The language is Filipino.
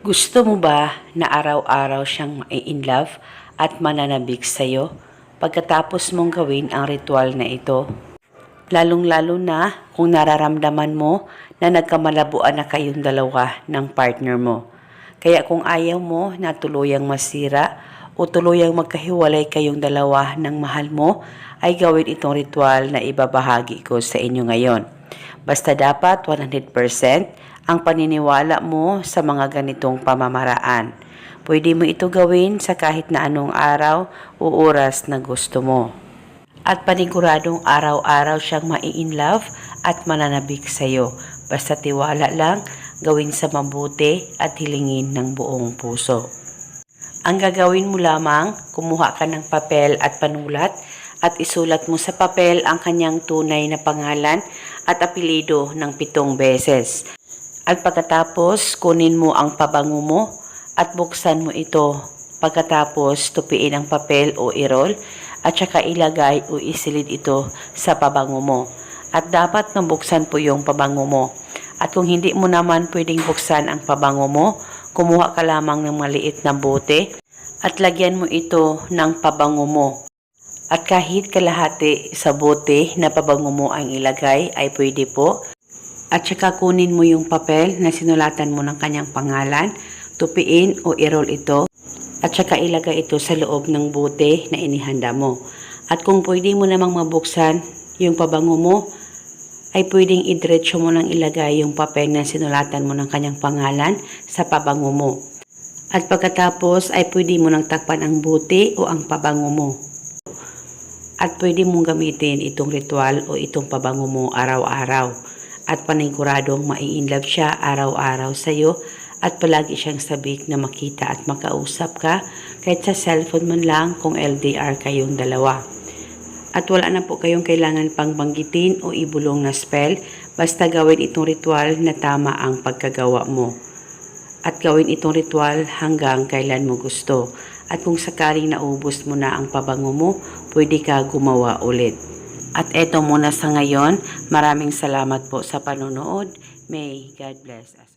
Gusto mo ba na araw-araw siyang mai-in love at mananabik sa'yo pagkatapos mong gawin ang ritual na ito? Lalong-lalo na kung nararamdaman mo na nagkamalabuan na kayong dalawa ng partner mo. Kaya kung ayaw mo na tuluyang masira o tuluyang magkahiwalay kayong dalawa ng mahal mo, ay gawin itong ritual na ibabahagi ko sa inyo ngayon. Basta dapat 100% ang paniniwala mo sa mga ganitong pamamaraan. Pwede mo ito gawin sa kahit na anong araw o oras na gusto mo. At paniguradong araw-araw siyang mai-in love at mananabik sa'yo. Basta tiwala lang, gawin sa mabuti at hilingin ng buong puso. Ang gagawin mo lamang, kumuha ka ng papel at panulat at isulat mo sa papel ang kanyang tunay na pangalan at apelido ng pitong beses. At pagkatapos, kunin mo ang pabango mo at buksan mo ito. Pagkatapos, tupiin ang papel o irol at saka ilagay o isilid ito sa pabango mo. At dapat mabuksan po yung pabango mo. At kung hindi mo naman pwedeng buksan ang pabango mo, kumuha ka lamang ng maliit na bote at lagyan mo ito ng pabango mo. At kahit kalahati sa bote na pabango mo ang ilagay ay pwede po. At saka kunin mo yung papel na sinulatan mo ng kanyang pangalan, tupiin o irol ito. At saka ilagay ito sa loob ng bote na inihanda mo. At kung pwede mo namang mabuksan yung pabango mo, ay pwedeng idiretso mo nang ilagay yung papel na sinulatan mo ng kanyang pangalan sa pabango mo. At pagkatapos ay pwede mo nang takpan ang bote o ang pabango mo. At pwede mong gamitin itong ritual o itong pabango mo araw-araw. At paniguradong mai-inlove siya araw-araw sa'yo at palagi siyang sabik na makita at makausap ka kahit sa cellphone man lang kung LDR kayong dalawa. At wala na po kayong kailangan pang banggitin o ibulong na spell basta gawin itong ritual na tama ang pagkagawa mo. At gawin itong ritual hanggang kailan mo gusto. At kung sakaling naubos mo na ang pabango mo, pwede ka gumawa ulit. At eto muna sa ngayon, maraming salamat po sa panonood. May God bless us.